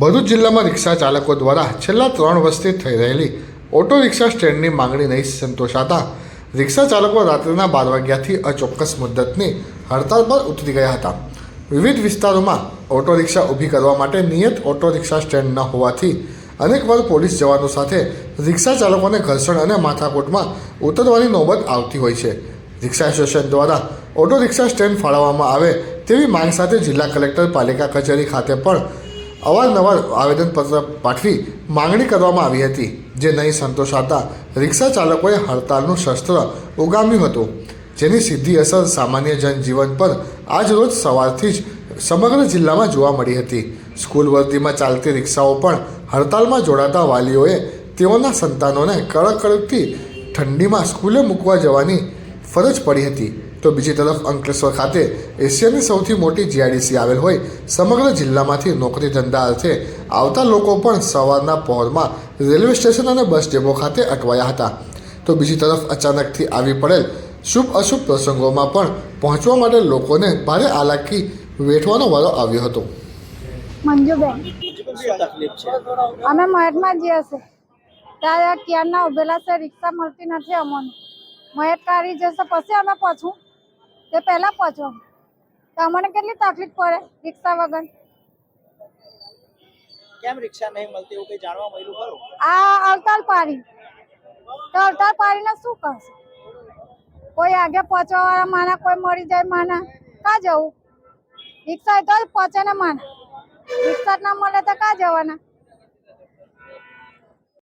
ભરૂચ જિલ્લામાં રિક્ષા ચાલકો દ્વારા છેલ્લા ત્રણ વર્ષથી થઈ રહેલી ઓટો રિક્ષા સ્ટેન્ડની માંગણી નહીં સંતોષાતા રિક્ષા ચાલકો રાત્રિના બાર વાગ્યાથી અચોક્કસ મુદ્દતની હડતાલ પર ઉતરી ગયા હતા. વિવિધ વિસ્તારોમાં ઓટો રિક્ષા ઊભી કરવા માટે નિયત ઓટો રિક્ષા સ્ટેન્ડ ન હોવાથી અનેકવાર પોલીસ જવાનો સાથે રિક્ષા ચાલકોને ઘર્ષણ અને માથાકૂટમાં ઉતરવાની નોબત આવતી હોય છે. રિક્ષા એસોસિએશન દ્વારા ઓટો રિક્ષા સ્ટેન્ડ ફાળવવામાં આવે તેવી માંગ સાથે જિલ્લા કલેક્ટર પાલિકા કચેરી ખાતે પણ અવારનવાર આવેદનપત્ર પાઠવી માંગણી કરવામાં આવી હતી, જે નહીં સંતોષાતા રિક્ષા ચાલકોએ હડતાલનું શસ્ત્ર ઉગામ્યું હતું, જેની સીધી અસર સામાન્ય જનજીવન પર આજ રોજ સવારથી જ સમગ્ર જિલ્લામાં જોવા મળી હતી. સ્કૂલ વર્દીમાં ચાલતી રિક્ષાઓ પણ હડતાલમાં જોડાતા વાલીઓએ તેઓના સંતાનોને કડક કડકથી ઠંડીમાં સ્કૂલે મૂકવા જવાની ફરજ પડી હતી. તો બીજી તરફ અંકલેશ્વર ખાતે એશિયાની સૌથી મોટી જીઆઈડીસી આવેલ હોય સમગ્ર જિલ્લામાંથી નોકરી ધંધા અર્થે આવતા લોકો પણ સવારના પહોરમાં રેલવે સ્ટેશન અને બસ ડેપો ખાતે અટવાયા હતા. તો બીજી તરફ અચાનકથી આવી પડેલ શુભ અશુભ પ્રસંગોમાં પણ પહોંચવા માટે લોકોને ભારે આલાકી વેઠવાનો વારો આવ્યો હતો. મંજુબેન અમે મહેટમાં જઈએ છે ત્યાં ક્યારના ઉભેલા છે? રિક્ષા મળતી નથી અમને. મહેટ કાઢી જશે પછી અમે પહોંચું. તે પહેલાં પહોંચો. તો અમને કેટલી તકલીફ પડે રિક્ષા વગર? કેમ રિક્ષા નહીં મળતી એવું કઈ જાણવા મળ્યું ખરું? આ અવતાર પાડી તો અવતાલ પાડીને શું કરશે? કોઈ આગે પહોંચવા વાળા માના કોઈ મળી જાય માના? કા જવું? રિક્ષા તો જ પહોંચે ને માના. રિક્ષા ના મળે તો કા જવાના?